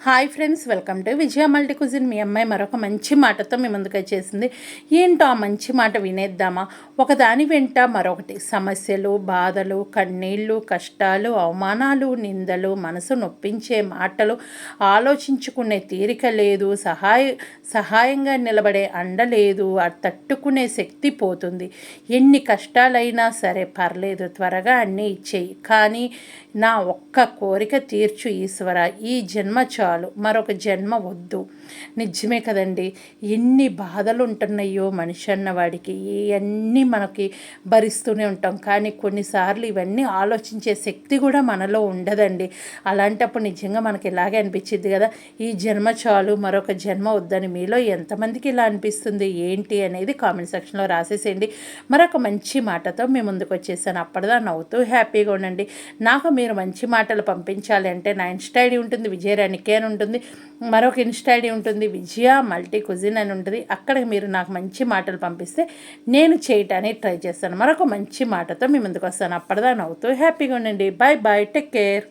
Hi friends welcome to Vijaya multi cuisine. మీ అమ్మాయి మరొక మంచి మాటతో మీ ముందుకు వచ్చేసింది. ఏంటో ఆ మంచి మాట వినేద్దామా? ఒకదాని వెంట మరొకటి. సమస్యలు బాధలు కన్నీళ్ళు కష్టాలు అవమానాలు నిందలు మనసు నొప్పించే మాటలు ఆలోచించుకునే తీరిక లేదు సహాయ సహాయంగా నిలబడే అండ లేదు అది తట్టుకునే శక్తి పోతుంది. ఎన్ని కష్టాలైనా సరే పర్లేదు త్వరగా అన్నీ ఇచ్చేయి. కానీ నా ఒక్క కోరిక తీర్చు ఈశ్వర ఈ జన్మ చాలు మరొక జన్మ వద్దు. నిజమే కదండి ఎన్ని బాధలు ఉంటున్నాయో మనిషి అన్నవాడికి ఇవన్నీ మనకి భరిస్తూనే ఉంటాం. కానీ కొన్నిసార్లు ఇవన్నీ ఆలోచించే శక్తి కూడా మనలో ఉండదండి. అలాంటప్పుడు నిజంగా మనకి ఇలాగే అనిపించింది కదా ఈ జన్మ చాలు మరొక జన్మ వద్దని మీలో ఎంతమందికి ఇలా అనిపిస్తుంది ఏంటి అనేది కామెంట్ సెక్షన్లో రాసేసేయండి. మరొక మంచి మాటతో మీ ముందుకు వచ్చేసాను. అప్పటిదా నవ్వుతూ హ్యాపీగా ఉండండి. నాకు మీరు మంచి మాటలు పంపించాలి అంటే నా ఇన్స్టా ఉంటుంది విజయరాణికే అని ఉంటుంది. మరొక ఇన్స్టా ఐడి ఉంటుంది. విజయ మల్టీ కుజిన్ అని ఉంటుంది. అక్కడికి మీరు నాకు మంచి మాటలు పంపిస్తే నేను చేయటానికి ట్రై చేస్తాను. మరొక మంచి మాటతో మీ ముందుకు వస్తాను. అప్పటిదా నవ్వుతూ హ్యాపీగా ఉండండి. Bye bye take care.